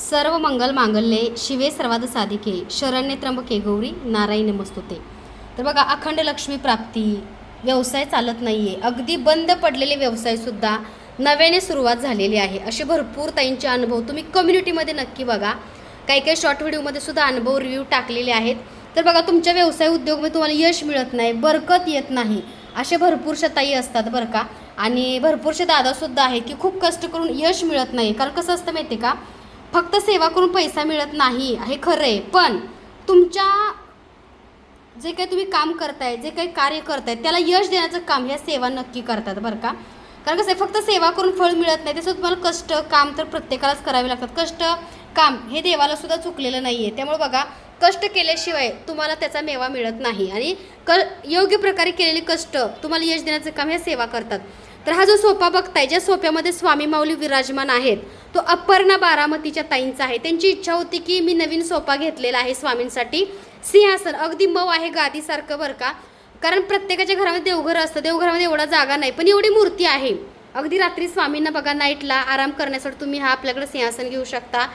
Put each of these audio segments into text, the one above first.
सर्व मंगल मांगल्ये शिवे सर्वाद साधिके शरण्य त्र्यंबके गौरी नारायण नमस्तुते. तर बघा अखंड लक्ष्मी प्राप्ती व्यवसाय चालत नाही आहे अगदी बंद पडलेले व्यवसायसुद्धा नव्याने सुरुवात झालेली आहे. असे भरपूर ताईंचे अनुभव तुम्ही कम्युनिटीमध्ये नक्की बघा. काही काही शॉर्ट व्हिडिओमध्ये सुद्धा अनुभव रिव्ह्यू टाकलेले आहेत. तर बघा तुमच्या व्यवसाय उद्योगमध्ये तुम्हाला यश मिळत नाही बरकत येत नाही. असे भरपूरशा ताई असतात बरं का. आणि भरपूरशे दादासुद्धा आहेत की खूप कष्ट करून यश मिळत नाही. कारण कसं असतं माहिती आहे का? फक्त सेवा करून पैसा मिळत नाही हे खरं आहे. पण तुमच्या जे काही तुम्ही काम करताय जे काही कार्य करताय त्याला यश देण्याचं काम ह्या सेवा नक्की करतात बरं का? कारण कसं आहे फक्त सेवा करून फळ मिळत नाही तसं तुम्हाला कष्ट काम तर प्रत्येकालाच करावे लागतात. कष्ट काम हे देवाला सुद्धा चुकलेलं नाही आहे त्यामुळे बघा कष्ट केल्याशिवाय तुम्हाला त्याचा मेवा मिळत नाही. आणि क योग्य प्रकारे केलेले कष्ट तुम्हाला यश देण्याचं काम ह्या सेवा करतात. तर हा जो सोपा बघताय ज्या सोप्यामध्ये स्वामी माऊली विराजमान आहेत तो अपर्णा बारामतीच्या ताईंचा आहे. त्यांची इच्छा होती की मी नवीन सोपा घेतलेला आहे स्वामींसाठी. सिंहासन अगदी मऊ आहे गादीसारखं बरं का? कारण प्रत्येकाच्या घरामध्ये देवघर असतं देवघरामध्ये एवढा जागा नाही पण एवढी मूर्ती आहे. अगदी रात्री स्वामींना बघा नाईटला आराम करण्यासाठी तुम्ही हा आपल्याकडे सिंहासन घेऊ शकता.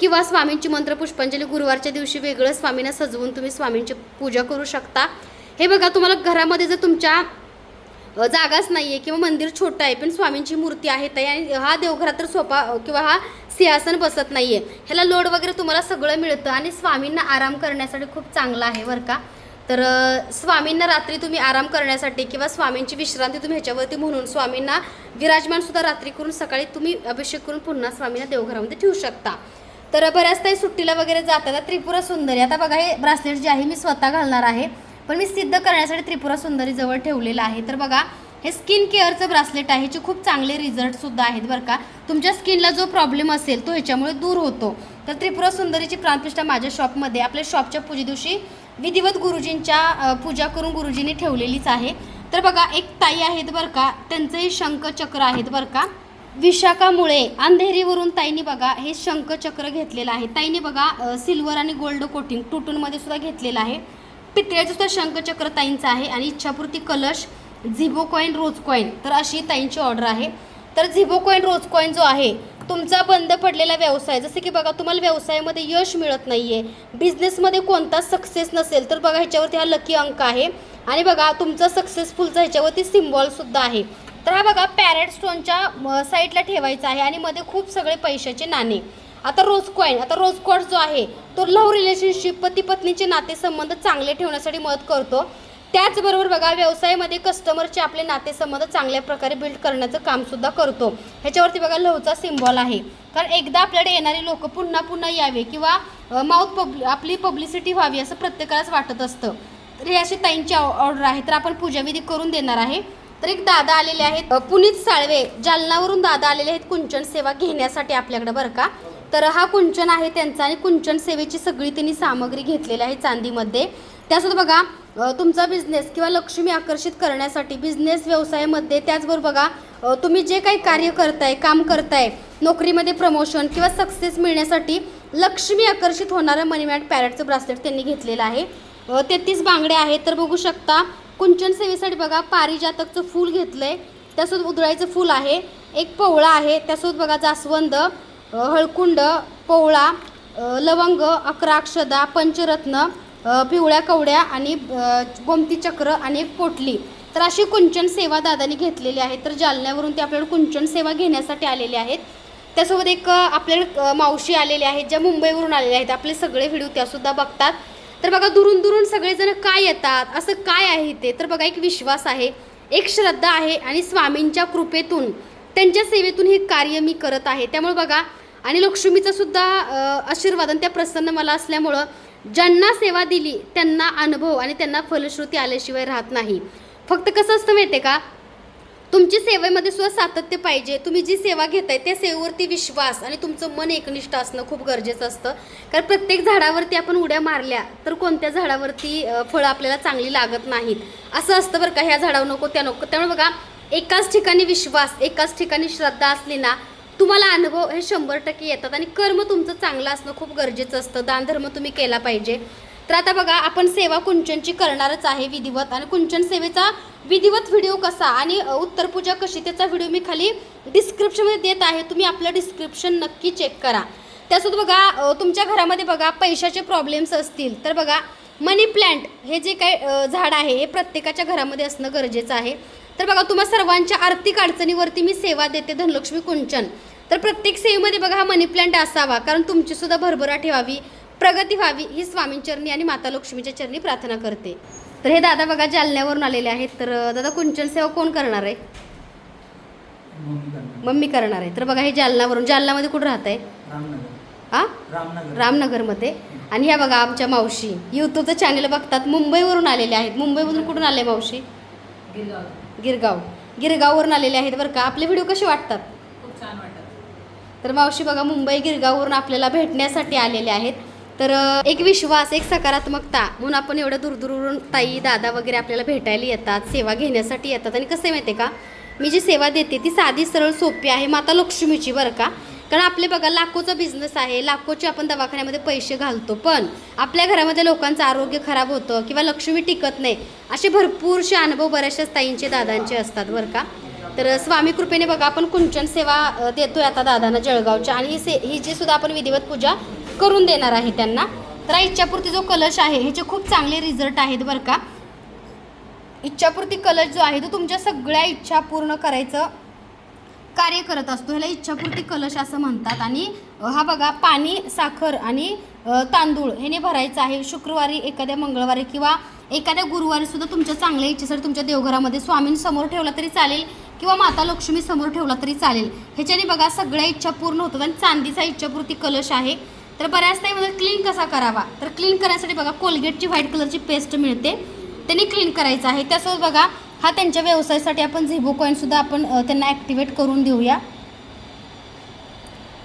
किंवा स्वामींची मंत्र पुष्पांजली गुरुवारच्या दिवशी वेगळं स्वामींना सजवून तुम्ही स्वामींची पूजा करू शकता. हे बघा तुम्हाला घरामध्ये जर तुमच्या जागाच नाही आहे किंवा मंदिर छोटं आहे पण स्वामींची मूर्ती आहे ताई आणि हा देवघरात तर सोपा किंवा हा सिंहासन बसत नाही आहे ह्याला लोड वगैरे तुम्हाला सगळं मिळतं आणि स्वामींना आराम करण्यासाठी खूप चांगला आहे बरं का. तर स्वामींना रात्री तुम्ही आराम करण्यासाठी किंवा स्वामींची विश्रांती तुम्ही ह्याच्यावरती म्हणून स्वामींना विराजमानसुद्धा रात्री करून सकाळी तुम्ही अभिषेक करून पुन्हा स्वामींना देवघरामध्ये ठेवू शकता. तर बऱ्याच ताई सुट्टीला वगैरे जातात. त्रिपुरा सुंदरी. आता बघा हे ब्रासलेट जे आहे मी स्वतः घालणार आहे. पण मी सिद्ध करण्यासाठी त्रिपुरा सुंदरी जवळ ठेवलेलं आहे. तर बघा हे स्किन केअरचं ब्रासलेट आहे. ह्याचे खूप चांगले रिझल्टसुद्धा आहेत बरं का. तुमच्या स्किनला जो प्रॉब्लेम असेल तो ह्याच्यामुळे दूर होतो. तर त्रिपुरा सुंदरीची प्राणप्रतिष्ठा माझ्या शॉपमध्ये आपल्या शॉपच्या पूजे दिवशी विधिवत गुरुजींच्या पूजा करून गुरुजींनी ठेवलेलीच आहे. तर बघा एक ताई आहेत बरं का त्यांचंही शंखचक्र आहेत बरं का. विशाखामुळे अंधेरीवरून ताईने बघा हे शंखचक्र घेतलेलं आहे. ताईने बघा सिल्वर आणि गोल्ड कोटिंग टुटूनमध्ये सुद्धा घेतलेलं आहे. पितळ्याचं सुद्धा शंखचक्र ताईंचं आहे आणि इच्छापूर्ती कलश झिबो कॉईन रोज कॉईन. तर अशी ताईंची ऑर्डर आहे. तर झिबो कॉईन रोज कॉईन जो आहे तुमचा बंद पडलेला व्यवसाय जसं की बघा तुम्हाला व्यवसायामध्ये यश मिळत नाही आहे बिझनेसमध्ये कोणता सक्सेस नसेल तर बघा ह्याच्यावरती हा लकी अंक आहे. आणि बघा तुमचा सक्सेसफुलचा ह्याच्यावरती सिम्बॉलसुद्धा आहे. तर हा बघा पॅरेट स्टोनच्या साईडला ठेवायचा आहे आणि मध्ये खूप सगळे पैशाचे नाणे. आता रोज कॉईन आता रोज कॉड जो आहे तो लव्ह रिलेशनशिप पती पत्नीचे नातेसंबंध चांगले ठेवण्यासाठी मदत करतो. त्याचबरोबर बघा व्यवसायामध्ये कस्टमरचे आपले नातेसंबंध चांगल्या प्रकारे बिल्ड करण्याचं कामसुद्धा करतो. ह्याच्यावरती बघा लवचा सिम्बॉल आहे. कारण एकदा आपल्याकडे येणारे लोक पुन्हा पुन्हा यावे किंवा माउथ पब्लि आपली पब्लिसिटी व्हावी असं प्रत्येकालाच वाटत असतं. तर हे अशी ताईंची ऑर्डर आहे तर आपण पूजाविधी करून देणार आहे. तर एक दादा आलेले आहेत. पुनीत साळवे जालनावरून दादा आलेले आहेत कुंचन सेवा घेण्यासाठी आपल्याकडे बरं का. तर हा कुंचन आहे त्यांचा आणि कुंचन सेवेची सगळी त्यांनी सामग्री घेतलेली आहे चांदीमध्ये. त्यासोबत बघा तुमचा बिझनेस किंवा लक्ष्मी आकर्षित करण्यासाठी बिझनेस व्यवसायामध्ये त्याचबरोबर बघा तुम्ही जे काही कार्य करताय काम करताय नोकरीमध्ये प्रमोशन किंवा सक्सेस मिळण्यासाठी लक्ष्मी आकर्षित होणारं मनीमॅट पॅरेटचं ब्रासलेट त्यांनी घेतलेलं आहे. तेहतीस बांगड्या आहेत तर बघू शकता कुंचन सेवेसाठी बघा पारिजातकचं फूल घेतलंय. त्यासोबत उधळायचं फूल आहे एक पोवळा आहे त्यासोबत बघा जास्वंद हळकुंड पोवळा लवंग अकरा अक्षदा पंचरत्न पिवळ्या कवड्या आणि गोमती चक्र आणि एक पोटली. तर अशी कुंचन सेवा दादानी घेतलेली आहे. तर जालन्यावरून ते आपल्याकडे कुंचन सेवा घेण्यासाठी आलेले आहेत. त्यासोबत एक आपल्याला आपल्याकडे मावशी आलेले आहेत ज्या मुंबईवरून आलेल्या आहेत. आपले सगळे व्हिडिओ त्यासुद्धा बघतात. तर बघा दुरून दुरून सगळेजण काय येतात? असं काय आहे ते तर बघा एक विश्वास आहे एक श्रद्धा आहे आणि स्वामींच्या कृपेतून त्यांच्या सेवेतून हे कार्य मी करत आहे. त्यामुळे बघा आणि लक्ष्मीचा सुद्धा आशीर्वाद आणि त्या प्रसन्न मला असल्यामुळं ज्यांना सेवा दिली त्यांना अनुभव आणि त्यांना फलश्रुती आल्याशिवाय राहत नाही. फक्त कसं असतं माहिती का? तुमची सेवेमध्ये सुद्धा सातत्य पाहिजे. तुम्ही जी सेवा घेताय त्या सेवेवरती विश्वास आणि तुमचं मन एकनिष्ठ असणं खूप गरजेचं असतं. कारण प्रत्येक झाडावरती आपण उड्या मारल्या तर कोणत्या झाडावरती फळं आपल्याला चांगली लागत नाहीत? असं असतं बरं का ह्या झाडावर नको त्या नको. त्यामुळे बघा एकाच ठिकाणी विश्वास एकाच ठिकाणी श्रद्धा असली ना तुम्हाला अनुभव हे शंभर टक्के येतात आणि कर्म तुमचं चांगलं असणं खूप गरजेचं असतं. दानधर्म तुम्ही केला पाहिजे. तर आता बघा आपण सेवा कुंचनची करणारच आहे विधिवत आणि कुंचन सेवेचा विधिवत व्हिडिओ कसा आणि उत्तरपूजा कशी त्याचा व्हिडिओ मी खाली डिस्क्रिप्शनमध्ये देत आहे. तुम्ही आपलं डिस्क्रिप्शन नक्की चेक करा. त्यासोबत बघा तुमच्या घरामध्ये बघा पैशाचे प्रॉब्लेम्स असतील. तर बघा मनी प्लांट हे जे काही झाड आहे हे प्रत्येकाच्या घरामध्ये असणं गरजेचं आहे. तर बघा तुम्हा सर्वांच्या आर्थिक अडचणीवरती मी सेवा देते धनलक्ष्मी कुंचन. तर प्रत्येक सेवेमध्ये बघा हा मनी प्लांट असावा कारण तुमची सुद्धा भरभराट व्हावी प्रगती व्हावी ही स्वामींचरणी आणि माता लक्ष्मीच्या चरणी प्रार्थना करते. तर हे दादा बघा जालन्यावरून आलेले आहेत. तर दादा कुंचन सेवा कोण करणार आहे? मम्मी करणार. आहे. तर बघा हे जालनावरून जालनामध्ये कुठं राहत आहे हा रामनगर. रामनगरमध्ये. आणि ह्या बघा आमच्या मावशी. यूट्यूबचं चॅनल बघतात. मुंबईवरून आलेले आहेत. मुंबईमधून कुठून आले मावशी? गिरगाव. गिरगाववरून आलेले आहेत बरं का. आपले व्हिडिओ कसे वाटतात? खूप छान वाटत तर मावशी बघा मुंबई गिरगाववरून आपल्याला भेटण्यासाठी आलेले आहेत. तर एक विश्वास एक सकारात्मकता म्हणून आपण एवढ्या दूरदूरवरून ताई दादा वगैरे आपल्याला भेटायला येतात सेवा घेण्यासाठी येतात. आणि कसं माहिती आहे का? मी जी सेवा देते ती साधी सरळ सोपी आहे. माता लक्ष्मीची बरं का. कारण आपले बघा लाखोचा बिझनेस आहे लाखोचे आपण दवाखान्यामध्ये पैसे घालतो. पण आपल्या घरामध्ये लोकांचं आरोग्य खराब होतं किंवा लक्ष्मी टिकत नाही असे भरपूरसे अनुभव बऱ्याचशाच ताईंचे दादांचे असतात बरं का? तर स्वामी कृपेने बघा आपण कुंचन सेवा देतोय आता दादांना जळगावच्या. आणि ही से ही जी सुद्धा आपण विधिवत पूजा करून देणार आहे त्यांना. तर हा इच्छापूर्ती जो कलश आहे ह्याचे खूप चांगले रिझल्ट आहेत बरं का? इच्छापूर्ती कलश जो आहे तो तुमच्या सगळ्या इच्छा पूर्ण करायचं कार्य करत असतो. ह्याला इच्छापूर्ती कलश असं म्हणतात. आणि हा बघा पाणी साखर आणि तांदूळ ह्याने भरायचं आहे. शुक्रवारी एखाद्या मंगळवारी किंवा एखाद्या गुरुवारी सुद्धा तुमच्या चांगल्या इच्छेसाठी तुमच्या देवघरामध्ये स्वामींसमोर ठेवला तरी चालेल किंवा माता लक्ष्मी समोर ठेवला तरी चालेल. ह्याच्याने बघा सगळ्या इच्छा पूर्ण होतात आणि चांदीचा इच्छापूर्ती कलश आहे. तर बऱ्याच म्हणजे क्लीन कसा करावा? तर क्लीन करण्यासाठी बघा कोलगेटची व्हाईट कलरची पेस्ट मिळते. त्यांनी क्लीन करायचं आहे. त्यासोबत बघा हा त्यांच्या व्यवसायासाठी आपण झिबो कॉईनसुद्धा आपण त्यांना ॲक्टिवेट करून देऊया.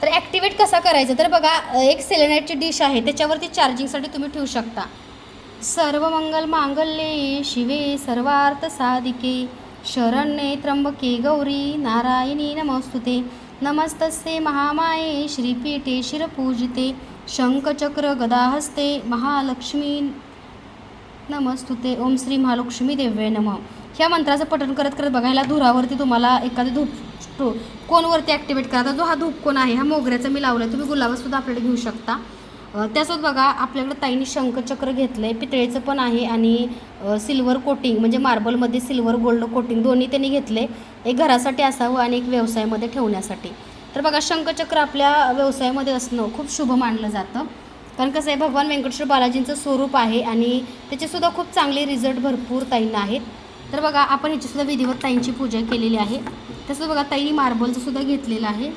तर ॲक्टिवेट कसा करायचा? तर बघा एक सेलेनाईटची डिश आहे त्याच्यावरती चार्जिंगसाठी तुम्ही ठेवू शकता. सर्व मंगल मांगल्ये शिवे सर्वार्थ साधिके शरण्ये त्र्यंबके गौरी नारायणी नमस्तुते. नमस्तस्ये महामाये श्रीपीठे शिरपूजिते शंखचक्र गदाहस्ते महालक्ष्मी नमस्तुते. ओम श्री महालक्ष्मी देव्य नम. ह्या मंत्राचं पठण करत करत बघायला धुरावरती तुम्हाला एखादं धूप कोणवरती ॲक्टिवेट करा. जो हा धूप कोण आहे हा मोगऱ्याचा मी लावला तुम्ही गुलाबसुद्धा आपल्याकडे घेऊ शकता. त्यासोबत बघा आपल्याकडे ताईने शंखचक्र घेतलं आहे पितळेचं पण आहे आणि सिल्वर कोटिंग म्हणजे मार्बलमध्ये सिल्वर गोल्ड कोटिंग दोन्ही त्यांनी घेतले एक घरासाठी असावं आणि एक व्यवसायामध्ये ठेवण्यासाठी. तर बघा शंखचक्र आपल्या व्यवसायामध्ये असणं खूप शुभ मानलं जातं. कारण कसं आहे भगवान व्यंकटेश्वर बालाजींचं स्वरूप आहे आणि त्याचेसुद्धा खूप चांगले रिझल्ट भरपूर ताईंना आहेत. तर बघा आपण ह्याचीसुद्धा विधिवत ताईंची पूजा केलेली आहे. तसं बघा ताईनी मार्बलचं सुद्धा घेतलेलं आहे.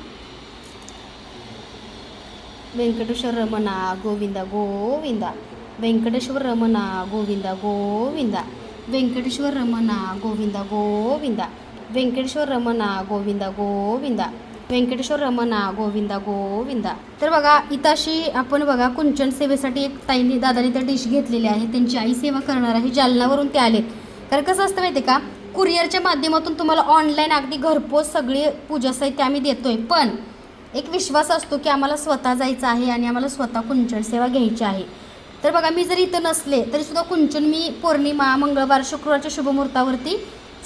व्यंकटेश्वर रमणा गोविंदा गोविंदा. व्यंकटेश्वर रमणा गोविंदा गोविंदा. व्यंकटेश्वर रमणा गोविंदा गोविंदा. व्यंकटेश्वर रमणा गोविंदा गोविंदा. व्यंकटेश्वर रमणा गोविंदा गोविंदा. तर बघा इथाशी आपण बघा कुंचन सेवेसाठी एक ताईने दादाने त्या डिश घेतलेली आहे त्यांची आई सेवा करणार आहे. जालनावरून ते आलेत. कारण कसं असतं माहिती आहे का? कुरिअरच्या माध्यमातून तुम्हाला ऑनलाईन अगदी घरपोच सगळी पूजा साहित्य आम्ही देतो आहे पण एक विश्वास असतो की आम्हाला स्वतः जायचं आहे आणि आम्हाला स्वतः कुंचन सेवा घ्यायची आहे. तर बघा मी जरी इथं नसले तरीसुद्धा कुंचन मी पौर्णिमा मंगळवार शुक्रवारच्या शुभमुहूर्तावरती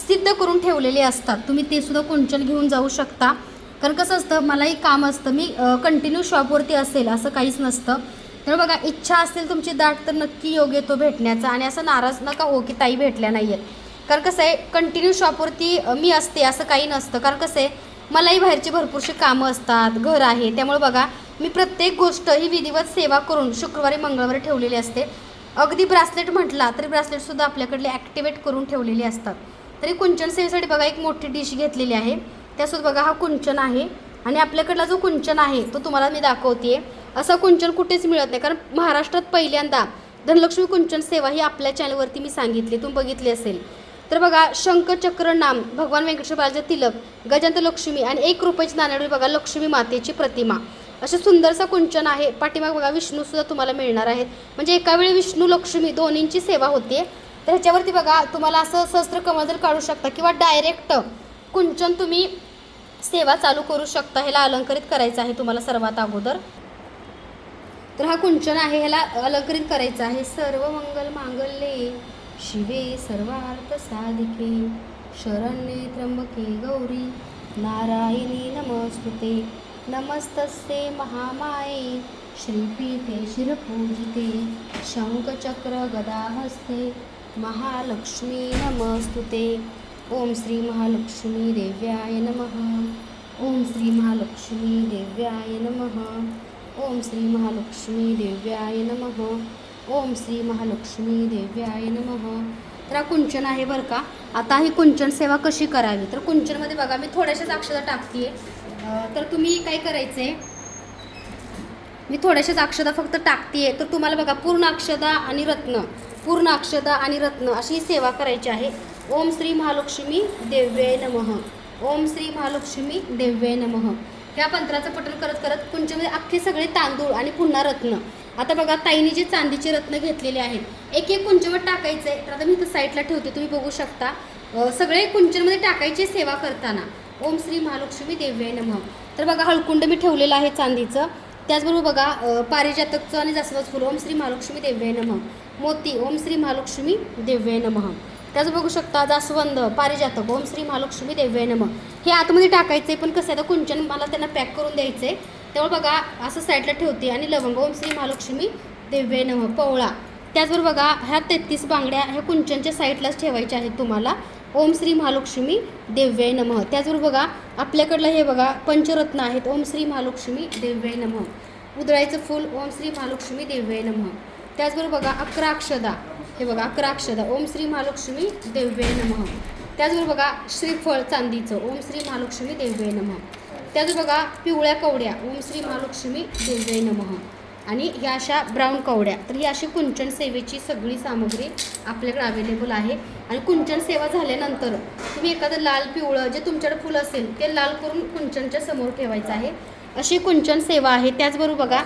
सिद्ध करून ठेवलेले असतात. तुम्ही ते सुद्धा कुंचन घेऊन जाऊ शकता. कारण कसं असतं मलाही काम असतं. मी कंटिन्यू शॉपवरती असेल असं काहीच नसतं. तर बघा इच्छा असेल तुमची दाट तर नक्की योग येतो भेटण्याचा. आणि असं नाराज नका हो की ताई भेटल्या नाही आहेत कारण कसं आहे कंटिन्यू शॉपवरती मी असते असं काही नसतं. कारण कसं आहे मलाही बाहेरची भरपूरशी कामं असतात घर आहे. त्यामुळे बघा मी प्रत्येक गोष्ट ही विधिवत सेवा करून शुक्रवारी मंगळवारी ठेवलेली असते. अगदी ब्रासलेट म्हटला तरी ब्रासलेटसुद्धा आपल्याकडले ॲक्टिवेट करून ठेवलेली असतात. तरी कुंचन सेवेसाठी बघा एक मोठी डिश घेतलेली आहे. त्यासोबत बघा हा कुंचन आहे. आणि आपल्याकडला जो कुंचन आहे तो तुम्हाला मी दाखवते असं कुंचन कुठेच मिळत नाही. कारण महाराष्ट्रात पहिल्यांदा धनलक्ष्मी कुंचन सेवा ही आपल्या चॅनलवरती मी सांगितली. तुम्ही बघितली असेल. तर बघा शंखचक्र नाम भगवान व्यंकटेश्वर बालाजी तिलक गजांत लक्ष्मी आणि एक रुपयाची नाण्यावरील बघा लक्ष्मी मातेची प्रतिमा. असे सुंदरसा कुंचन आहे. पाठीमाग बघा विष्णूसुद्धा तुम्हाला मिळणार आहेत. म्हणजे एका वेळी विष्णू लक्ष्मी दोन्हींची सेवा होते. तर ह्याच्यावरती बघा तुम्हाला असं सहस्त्र कमळ जर काढू शकता किंवा डायरेक्ट कुंचन तुम्ही सेवा चालू करू शकता ह्याला अलंकरित करायचं आहे तुम्हाला सर्वात अगोदर. तर हा कुंचन आहे ह्याला अलंकरित करायचं आहे. सर्व मंगल मांगल्ये शिवे सर्वार्थ साधिके शरण्ये त्र्यंबके गौरी नारायणी नमस्तुते. नमस्तस्ते महामाये श्रीपीठे शिरपूजिते शङ्खचक्र गदाहस्ते महालक्ष्मी नमस्तुते. ओम श्री महालक्ष्मी देव्याय नम. ओम श्री महालक्ष्मी देव्याय नम. ओम श्री महालक्ष्मी देव्याय नम. ओम श्री महालक्ष्मी देव्याय नम. तर हा कुंचन आहे बरं का? आता ही कुंचन सेवा कशी करावी? तर कुंचनमध्ये बघा मी थोड्याशाच अक्षता टाकते तर तुम्ही काय करायचं आहे मी थोड्याशाच अक्षता फक्त टाकते तर तुम्हाला बघा पूर्ण अक्षता आणि रत्न पूर्ण अक्षता आणि रत्न अशी ही सेवा करायची आहे. ओम श्री महालक्ष्मी देव्ये नमः. ओम श्री महालक्ष्मी देव्ये नमः. ह्या मंत्राचं पठण करत करत कुंचमध्ये अख्खे सगळे तांदूळ आणि पुन्हा रत्न. आता बघा ताईने जे चांदीचे रत्न घेतलेले आहेत एक एक कुंचवर टाकायचं आहे तर आता मी इथं साईडला ठेवते तुम्ही बघू शकता. सगळे कुंचनमध्ये टाकायचे सेवा करताना. ओम श्री महालक्ष्मी देव्याय नमः. तर बघा हळकुंड मी ठेवलेलं आहे चांदीचं. त्याचबरोबर बघा पारिजातकचं आणि जास्वंद फुल. ओम श्री महालक्ष्मी देव्याय नमः. मोती ओम श्री महालक्ष्मी देव्याय नमः. त्याच बघू शकता जास्वंद पारिजातक ओम श्री महालक्ष्मी देव्य नमः. हे आतमध्ये टाकायचे पण कसं आहे आता कुंचन मला त्यांना पॅक करून द्यायचं आहे त्यामुळे बघा असं साईडला ठेवते आणि लवंग ओम श्री महालक्ष्मी देव्य नमः पवळा. त्याचबरोबर बघा ह्या तेहतीस बांगड्या ह्या कुंचनच्या साईडलाच ठेवायच्या आहेत तुम्हाला. ओम श्री महालक्ष्मी देव्ये नमः. त्याचबरोबर बघा आपल्याकडलं हे बघा पंचरत्न आहेत. ओम श्री महालक्ष्मी देव्ये नमः. उदळायचं फूल ओम श्री महालक्ष्मी देव्ये नमः. त्याचबरोबर बघा अकरा अक्षदा. हे बघा अकरा अक्षदा ओम श्री महालक्ष्मी देव्ये नमः. त्याचबरोबर बघा श्रीफळ चांदीचं. ओम श्री महालक्ष्मी देव्ये नम. त्याचबरोबर बघा पिवळ्या कवड्या. ओम श्री महालक्ष्मी देव्ये नमः. आणि ह्या अशा ब्राऊन कवड्या. तर ही अशी कुंचन सेवेची सगळी सामग्री आपल्याकडे अवेलेबल आहे. आणि कुंचन सेवा झाल्यानंतर तुम्ही एखादं लाल पिवळं जे तुमच्याकडे फुलं असेल ते लाल करून कुंचनच्या समोर ठेवायचं आहे. अशी कुंचन सेवा आहे. त्याचबरोबर बघा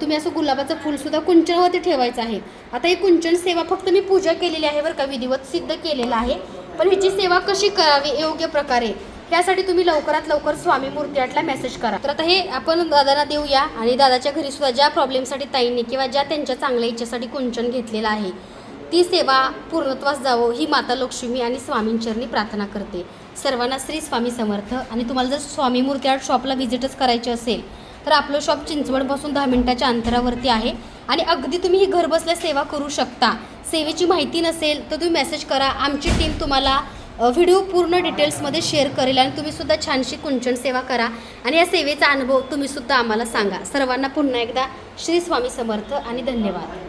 तुम्ही असं गुलाबाचं फुलसुद्धा कुंचनवरती ठेवायचं आहे. आता ही कुंचन सेवा फक्त मी पूजा केलेली आहे बरं का विधिवत सिद्ध केलेलं आहे. पण ह्याची सेवा कशी करावी योग्य प्रकारे? त्यासाठी तुम्ही लवकरात लवकर स्वामी मूर्ती आठला मेसेज करा. तर आता हे आपण दादांना देऊया आणि दादाच्या घरी सुद्धा ज्या प्रॉब्लेमसाठी ताईंनी किंवा ज्या त्यांच्या चांगल्या इच्छेसाठी कुंचन घेतलेलं आहे ती सेवा पूर्णत्वास जावो ही माता लक्ष्मी आणि स्वामींचरणी प्रार्थना करते. सर्वांना श्री स्वामी समर्थ. आणि तुम्हाला जर स्वामी मूर्ती आर्ट शॉपला व्हिजिटच करायचे असेल तर आपलं शॉप चिंचवडपासून दहा मिनिटाच्या अंतरावरती आहे. आणि अगदी तुम्ही ही घरबसल्या सेवा करू शकता. सेवेची माहिती नसेल तर तुम्ही मेसेज करा. आमची टीम तुम्हाला व्हिडिओ पूर्ण डिटेल्समध्ये शेअर करेल आणि तुम्हीसुद्धा छानशी कुंचन सेवा करा. आणि या सेवेचा अनुभव तुम्हीसुद्धा आम्हाला सांगा. सर्वांना पुन्हा एकदा श्री स्वामी समर्थ आणि धन्यवाद.